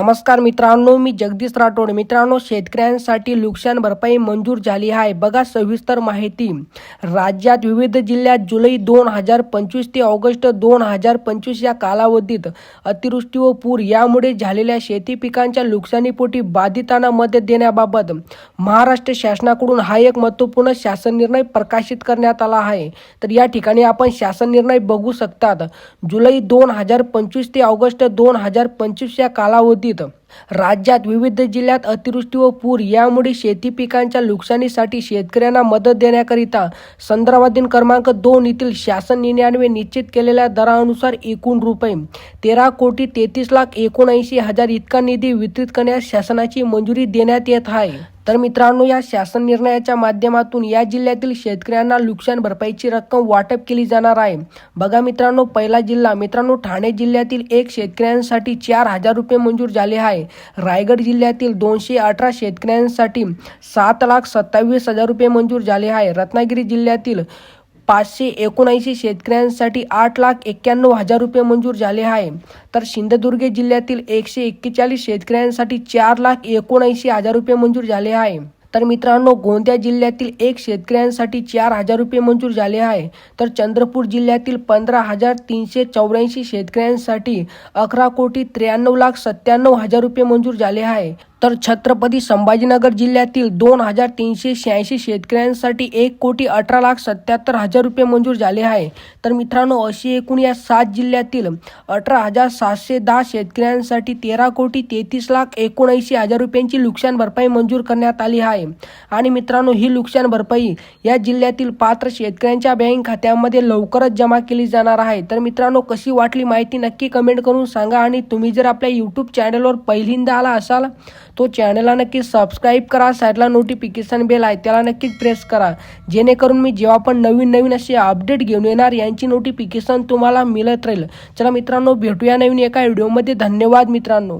नमस्कार मित्रांनो मी जगदीश राठोड. मित्रांनो शेतकऱ्यांसाठी नुकसान भरपाई मंजूर झाली आहे. बघा सविस्तर माहिती. राज्यात विविध जिल्ह्यात जुलै दोन हजार पंचवीस ते ऑगस्ट दोन हजार पंचवीस या कालावधीत अतिवृष्टी व पूर यामुळे झालेल्या शेती पिकांच्या नुकसानीपोटी बाधितांना मदत देण्याबाबत महाराष्ट्र शासनाकडून हा एक महत्त्वपूर्ण शासन निर्णय प्रकाशित करण्यात आला आहे. तर या ठिकाणी आपण शासन निर्णय बघू शकतात. जुलै दोन हजार पंचवीस ते ऑगस्ट दोन हजार पंचवीस या कालावधीत राज्यात विविध जिल्ह्यात अतिवृष्टी व पूर यामुळे शेती पिकांच्या नुकसानीसाठी शेतकऱ्यांना मदत देण्याकरिता संदर्भाधीन क्रमांक दोन येथील शासन निर्णयान्वये निश्चित केलेल्या दरानुसार एकूण रुपये तेरा कोटी तेहतीस लाख एकोणऐंशी हजार इतका निधी वितरित करण्यास शासनाची मंजुरी देण्यात येत आहे. तर मित्रांनो या शासन निर्णयाच्या माध्यमातून या जिल्ह्यातील शेतकऱ्यांना नुकसान भरपाईची रक्कम वाटप केली जाणार आहे. बघा मित्रांनो पहिला जिल्हा मित्रांनो ठाणे जिल्ह्यातील एक शेतकऱ्यांसाठी चार हजार रुपये मंजूर झाले आहे. रायगड जिल्ह्यातील दोनशे अठरा शेतकऱ्यांसाठी सात लाख सत्तावीस हजार रुपये मंजूर झाले आहे. रत्नागिरी जिल्ह्यातील पाचशे एकोणऐंशी शेतकऱ्यांसाठी आठ लाख एक्क्याण्णव हजार रुपये मंजूर झाले आहे. तर सिंधुदुर्ग जिल्ह्यातील एकशे एक्केचाळीस शेतकऱ्यांसाठी चार लाख एकोणऐंशी हजार रुपये मंजूर झाले आहे. तर मित्रांनो गोंदिया जिल्ह्यातील एक शेतकऱ्यांसाठी चार हजार रुपये मंजूर झाले आहे. तर चंद्रपूर जिल्ह्यातील पंधरा हजार तीनशे चौऱ्याऐंशी शेतकऱ्यांसाठी अकरा कोटी त्र्याण्णव लाख सत्त्याण्णव हजार रुपये मंजूर झाले आहे. तर छत्रपती संभाजीनगर जिल्ह्यातील दोन हजार तीनशे शहाऐंशी शेतकऱ्यांसाठी एक कोटी अठरा लाख सत्याहत्तर हजार रुपये मंजूर झाले आहे. तर मित्रांनो अशी एकूण या सात जिल्ह्यातील अठरा हजार सातशे दहा शेतकऱ्यांसाठी तेरा कोटी तेहतीस लाख एकोणऐंशी हजार रुपयांची नुकसान भरपाई मंजूर करण्यात आली आहे. आणि मित्रांनो ही नुकसान भरपाई या जिल्ह्यातील पात्र शेतकऱ्यांच्या बँक खात्यामध्ये लवकरच जमा केली जाणार आहे. तर मित्रांनो कशी वाटली माहिती नक्की कमेंट करून सांगा आणि तुम्ही जर आपल्या यूट्यूब चॅनलवर पहिल्यांदा आला असाल तो चॅनलला नक्की सबस्क्राईब करा साईडला नोटिफिकेशन बेल आहे त्याला नक्कीच प्रेस करा. जेणेकरून मी जेव्हा पण नवीन नवीन असे अपडेट घेऊन येणार यांची नोटिफिकेशन तुम्हाला मिळत राहील. चला मित्रांनो भेटूया नवीन एका व्हिडिओमध्ये धन्यवाद मित्रांनो.